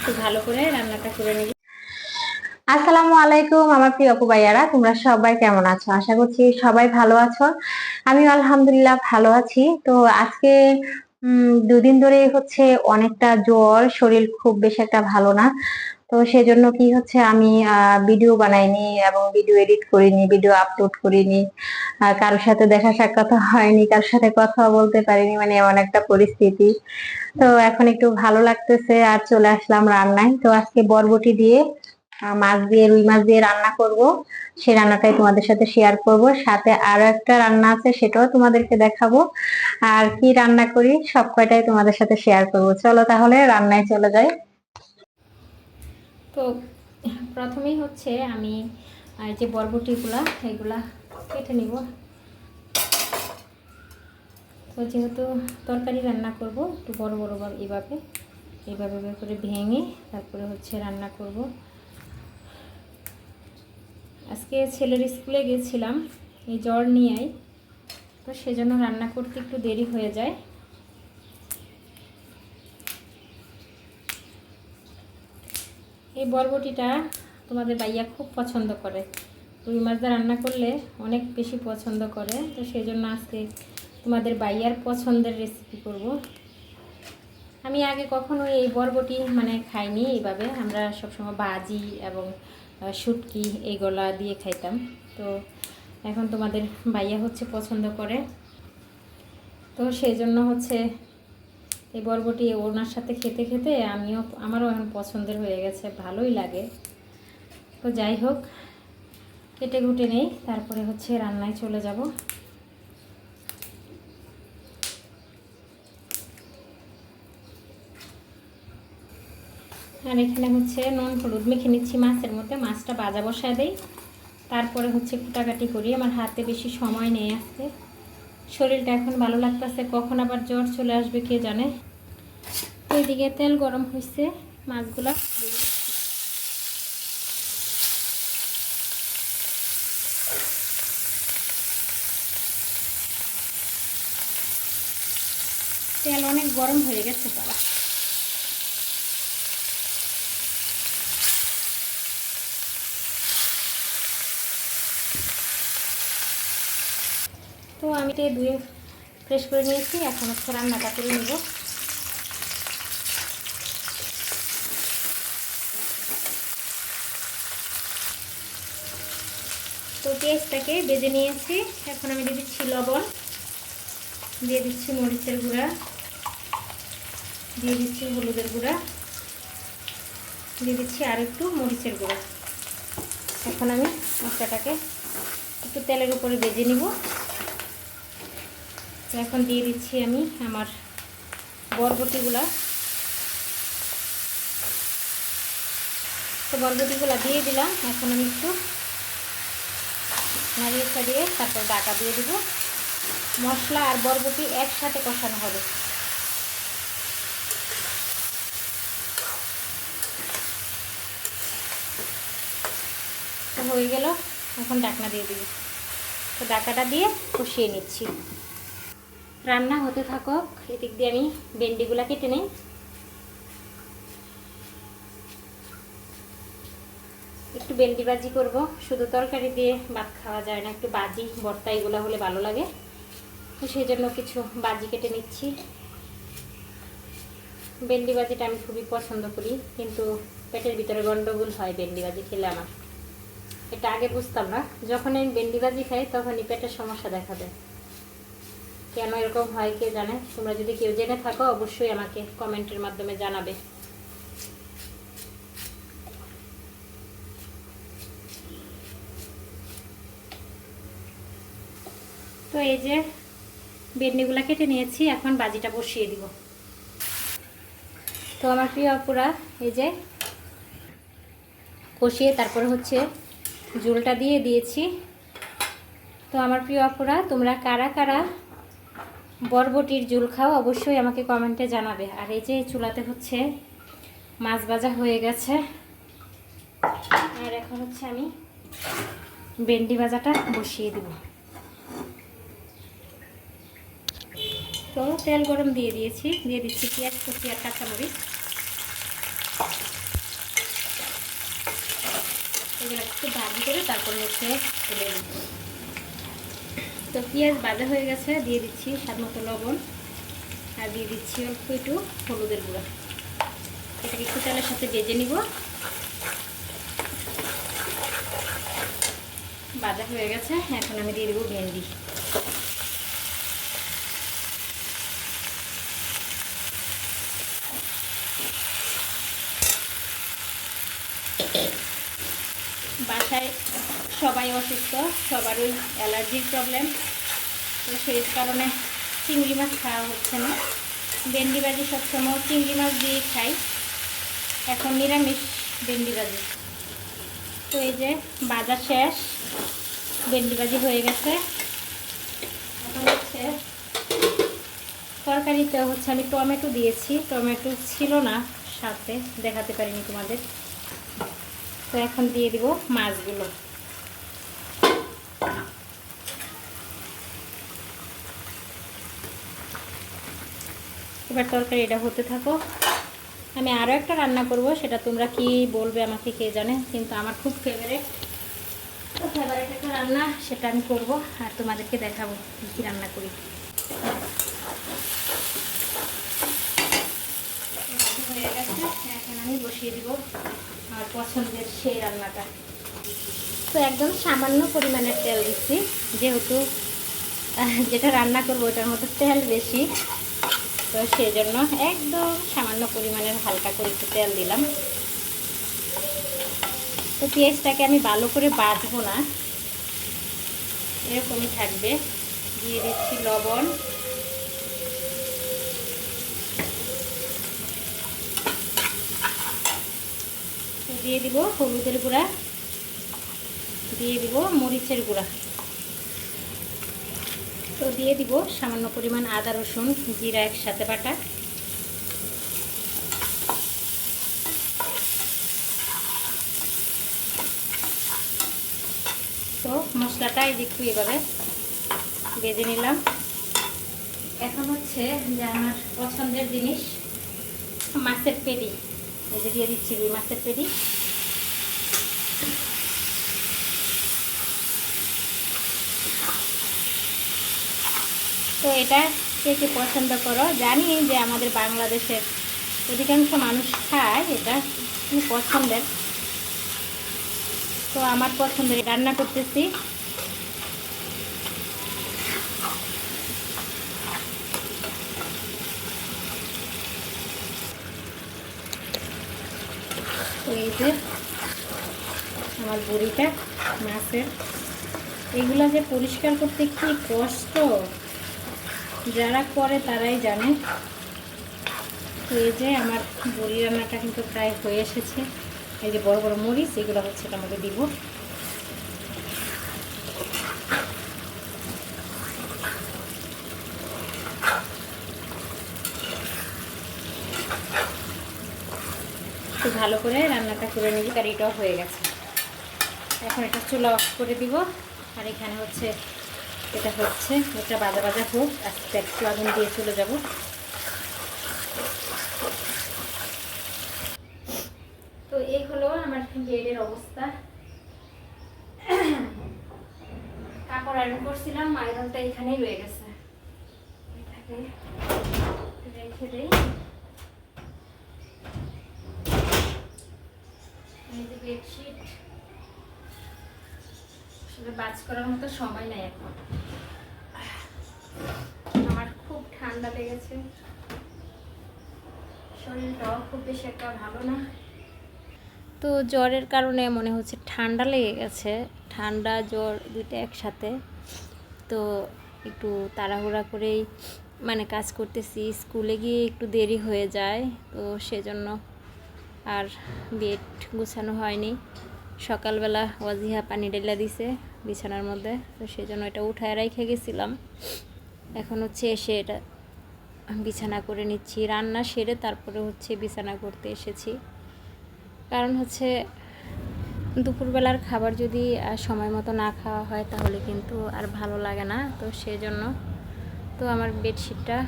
একটু ভালো করে রান্নাটা করে নিবি। আসসালামু আলাইকুম আমার প্রিয় অপু ভাইয়ারা, তোমরা সবাই কেমন আছো? আশা করছি সবাই ভালো আছো। আমি আলহামদুলিল্লাহ ভালো আছি। তো আজকে দুদিন ধরে হচ্ছে অনেকটা জ্বর, শরীর খুব বেশি একটা ভালো না। তো সেজন্য কি হচ্ছে আমি ভিডিও বানাইনি এবং ভিডিও এডিট করিনি ভিডিও আপলোড করিনি। কারোর সাথে দেখা সাক্ষাৎ হয়নি, কারোর সাথে কথা বলতে পারিনি মানে এমন একটা পরিস্থিতি। তো এখন একটু ভালো লাগতেছে আর চলে আসলাম রান্নায়। তো আজকে বরবটি দিয়ে মাছ দিয়ে, রুই মাছ দিয়ে রান্না করব। সেই রান্নাটাই তোমাদের সাথে শেয়ার করব। সাথে আরও একটা রান্না আছে, সেটাও তোমাদেরকে দেখাবো। আর কি রান্না করি, সব কয়টাই তোমাদের সাথে শেয়ার করব। চলো তাহলে রান্নায় চলে যাই। তো প্রথমেই হচ্ছে আমি যে বরবটিগুলা, এগুলা কেটে নিব। তো যেহেতু তরকারি রান্না করব, একটু বড় বড় ভাবে এভাবে এভাবে করে ভেঙে তারপরে হচ্ছে রান্না করব। আজকে ছেলের স্কুলে গেছিলাম, এই জ্বর নিয়েই, তো সেজন্য রান্না করতে একটু দেরি হয়ে যায়। এই বরবটিটা তোমাদের বাইয়া খুব পছন্দ করে। রুই মাছ দিয়ে রান্না করলে অনেক বেশি পছন্দ করে। তো সেই জন্য আজকে তোমাদের বাইয়ার পছন্দের রেসিপি করব। আমি আগে কখনো এই বরবটি মানে খাইনি এইভাবে। আমরা সবসময় বাজি এবং শুটকি এইগুলা দিয়ে খাইতাম। তো এখন তোমাদের বাইয়া হচ্ছে পছন্দ করে। তো সেই জন্য হচ্ছে এই বরবটি ওনার সাথে খেতে খেতে আমিও আমারও এখন পছন্দের হয়ে গেছে, ভালোই লাগে। তো যাই হোক, কেটে ঘুটে নেই, তারপরে হচ্ছে রান্নায় চলে যাব। আর এখানে হচ্ছে নুন, হলুদ মেখে নিচ্ছি মাছের মধ্যে, মাছটা বাজা বসায় দেই। তারপরে হচ্ছে কুটাকাটি করি, আমার হাতে বেশি সময় নেই আজকে। শরীরটা এখন ভালো লাগতেছে, কখন আবার জ্বর চলে আসবে কে জানে? এদিকে তেল গরম হয়েছে মাছগুলা। তেল অনেক গরম হয়ে গেছে বাবা তো আমি তো ধুয়ে ফ্রেশ করে নিয়েছি, এখন হচ্ছে রান্নাটা করে নেব। তো পেঁয়াজটাকে বেজে নিয়েছি, এখন আমি দিয়ে দিচ্ছি লবণ, দিয়ে দিচ্ছি মরিচের গুঁড়া, দিয়ে দিচ্ছি হলুদের গুঁড়া, দিয়ে দিচ্ছি আর একটু মরিচের গুঁড়া। এখন আমি মশলাটাকে একটু তেলের উপরে বেজে নিব। তো এখন দিয়ে দিচ্ছি আমি আমার বরবটিগুলা। তো বরবটিগুলা দিয়ে দিলাম, এখন আমি একটু নাড়িয়ে ছাড়িয়ে তারপর ডাকা দিয়ে দিব। মশলা আর বরবটি একসাথে কষানো হবে। হয়ে গেল, এখন ডাকনা দিয়ে দিবি। তো ডাকাটা দিয়ে কষিয়ে নিচ্ছি। রান্না হতে থাকুক, এদিক দিয়ে আমি ভেন্ডিগুলা কেটে নিই। একটু ভেন্ডি ভাজি করব, শুধু তরকারি দিয়ে ভাত খাওয়া যায় না, একটু বাজি ভর্তা এগুলো হলে ভালো লাগে। তো সেই জন্য কিছু বাজি কেটে নিচ্ছি। ভেন্ডি ভাজিটা আমি খুবই পছন্দ করি, কিন্তু পেটের ভিতরে গন্ডগোল হয় ভেন্ডি বাজি খেলে আমার। এটা আগে বুঝতাম না যখন আমি ভেন্ডি ভাজি খাই তখনই পেটের সমস্যা দেখা দেয়। কেন এরকম হয় কে জানে? তোমরা যদি কেউ জেনে থাকো, অবশ্যই আমাকে কমেন্টের মাধ্যমে জানাবে। তো এই যে বেডনিগুলা কেটে নিয়েছি, এখন বাজিটা বসিয়ে দিব। তো আমার প্রিয় অপুরা এই যে কষিয়ে তারপরে হচ্ছে ঝোলটা দিয়ে দিয়েছি। তো আমার প্রিয় অপুরা তোমরা কারা কারা বরবটির জুল খাও, অবশ্যই আমাকে কমেন্টে জানাবে। আর এই যে চুলাতে হচ্ছে মাছ ভাজা হয়ে গেছে। আর এখন হচ্ছে আমি ভেন্ডি ভাজাটা বসিয়ে দেব। তো তেল গরম দিয়ে দিয়েছি, দিয়ে দিচ্ছি পেঁয়াজ, কুচি আর কাঁচামরিচ। এগুলো একটু ভাজি করে তারপরে হচ্ছে তো পেঁয়াজ ভাজা হয়ে গেছে, দিয়ে দিচ্ছি স্বাদ মতো লবণ। আর দিয়ে দিচ্ছি অল্প একটু হলুদের গুঁড়া। এটাকে একটু তেলের সাথে ভেজে নিব। ভাজা হয়ে গেছে, এখন আমি দিয়ে দেবো ভেন্ডি। বাসায় সবাই অসুস্থ, সবারই অ্যালার্জির প্রবলেম তো সেই কারণে চিংড়ি মাছ খাওয়া হচ্ছে না। ভেন্ডি ভাজি সবসময় চিংড়ি মাছ দিয়ে খাই। এখন নিরামিষ ভেন্ডি ভাজি। তো এই যে বাজার শেষ, ভেন্ডি ভাজি হয়ে গেছে। এখন হচ্ছে তরকারিতে হচ্ছে আমি টমেটো দিয়েছি। টমেটো ছিল না সাথে, দেখাতে পারিনি তোমাদের। তো এখন দিয়ে দিব মাছগুলো। এবার তরকারি এটা হতে থাকো। আমি আরও একটা রান্না করব, সেটা তোমরা কি বলবে আমাকে কে জানে, কিন্তু আমার খুব ফেভারেট ফেভারেট একটা রান্না, সেটা আমি করব আর তোমাদেরকে দেখাবো কী রান্না করি। হয়ে গেছে, এখন আমি বসিয়ে দিব আমার পছন্দের সেই রান্নাটা। তো একদম সামান্য পরিমাণের তেল দিচ্ছি, যেহেতু যেটা রান্না করব ওটার মধ্যে তেল বেশি। তো সেই জন্য একদম সামান্য পরিমাণের হালকা করে একটু তেল দিলাম। তো পেঁয়াজটাকে আমি ভালো করে বাটবো না। এরকমই থাকবে। দিয়ে দিচ্ছি লবণ। দিয়ে দিব হলুদের গুঁড়া। দিয়ে দিব মরিচের গুঁড়া। তো দিয়ে দিব সামান্য পরিমাণ আদা, রসুন, জিরা একসাথে বাটা। তো মশলাটা এই একটু এভাবে ভেজে নিলাম। এখন হচ্ছে যে আমার পছন্দের জিনিস, মাছের পেডি এই যে দিয়ে দিচ্ছি মাছের পেডি তো এটা কে কে পছন্দ করো? জানি যে আমাদের বাংলাদেশের অধিকাংশ মানুষ খায়, এটা পছন্দের? তো আমার পছন্দের রান্না করতেছি। যে আমার বড়িটা, মাছের। এগুলা যে পরিষ্কার করতে কি কষ্ট? যারা করে তারাই জানে। তো এই যে আমার বড়ি রান্নাটা কিন্তু প্রায় হয়ে এসেছে। এই যে বড় বড় মরিচ, এগুলো হচ্ছে মধ্যে দিব। ভালো করে রান্নাটা করে নিবি এটাও হয়ে গেছে। এখন এটা চুলা অফ করে দিব। আর এখানে হচ্ছে এটা হচ্ছে, এটা বাজা বাজা হোক আস্তে একটু আগুন দিয়ে চলে যাব। তো এই হলো আমার বেডের অবস্থা। কাপড় আয়রন করছিলাম, আয়রনটা এখানেই রয়ে গেছে। এটাকে এই যে বেডশিট আসলে বাজ করার মতো সময় নাই এখন। আমার খুব ঠান্ডা লেগেছে। শরীরটাও খুব বেশি একটা ভালো না। তো জ্বরের কারণে মনে হচ্ছে ঠান্ডা লেগে গেছে। ঠান্ডা, জ্বর দুইটা একসাথে। তো একটু তাড়াহুড়া করেই মানে কাজ করতেছি। স্কুলে গিয়ে একটু দেরি হয়ে যায়, তো সেজন্য আর বেড গুছানো হয়নি। সকালবেলা ওয়াজিহা পানি ডেলা দিছে। বিছানার মধ্যে। তো সেই জন্য এটা উঠায় রেখে গেছিলাম। এখন হচ্ছে এসে এটা বিছানা করে নিচ্ছি। রান্না সেরে তারপরে হচ্ছে বিছানা করতে এসেছি। কারণ হচ্ছে দুপুরবেলার খাবার যদি সময় মতো না খাওয়া হয় তাহলে কিন্তু আর ভালো লাগে না। তো সেই জন্য তো আমার বেডশিটটা,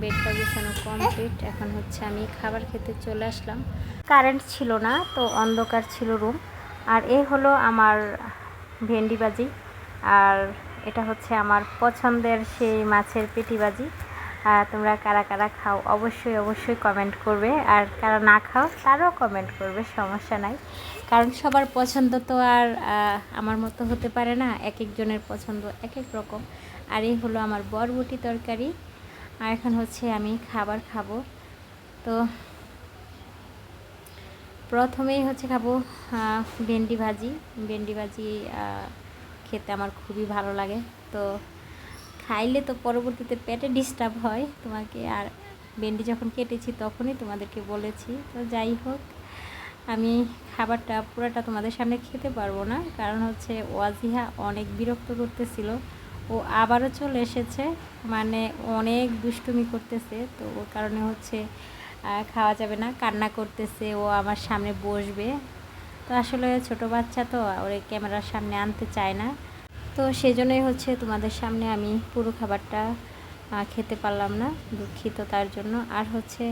বেডটা গুছানো কমপ্লিট। এখন হচ্ছে আমি খাবার খেতে চলে আসলাম। কারেন্ট ছিল না, তো অন্ধকার ছিল রুম। আর এ হলো আমার ভেন্ডি ভাজি। আর এটা হচ্ছে আমার পছন্দের সেই মাছের পেটি ভাজি। তোমরা কারা কারা খাও অবশ্যই অবশ্যই কমেন্ট করবে। আর কারা না খাও, তারাও কমেন্ট করবে, সমস্যা নাই। কারণ সবার পছন্দ তো আর আমার মতো হতে পারে না। এক একজনের পছন্দ এক এক রকম। আর এই হলো আমার বরবটি তরকারি। আর এখন হচ্ছে আমি খাবার খাব। তো প্রথমেই হচ্ছে খাব ভেন্ডি ভাজি। ভেন্ডি ভাজি খেতে আমার খুবই ভালো লাগে। তো খাইলে তো পরবর্তীতে পেটে ডিস্টার্ব হয় তোমাকে। আর ভেন্ডি যখন কেটেছি তখনই তোমাদেরকে বলেছি। তো যাই হোক, আমি খাবারটা পুরোটা তোমাদের সামনে খেতে পারব না। কারণ হচ্ছে ওয়াজিহা অনেক বিরক্ত করতেছিল। ও আবারও চলে এসেছে। মানে অনেক দুষ্টুমি করতেছে। তো ওর কারণে হচ্ছে খাওয়া যাবে না, কান্না করতেছে, ও আমার সামনে বসবে। তো আসলে ছোট বাচ্চা তো ওরে ক্যামেরার সামনে আনতে চায় না। তো সেজন্যই হচ্ছে তোমাদের সামনে আমি পুরো খাবারটা খেতে পারলাম না, দুঃখিত তার জন্য। আর হচ্ছে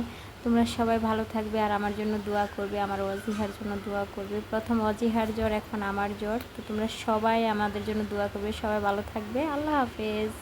তোমরা সবাই ভালো থাকবে আর আমার জন্য দোয়া করবে, আমার অজিহার জন্য দোয়া করবে। প্রথম অজিহার জ্বর, এখন আমার জ্বর। তো তোমরা সবাই আমাদের জন্য দোয়া করবে, সবাই ভালো থাকবে। আল্লাহ হাফেজ।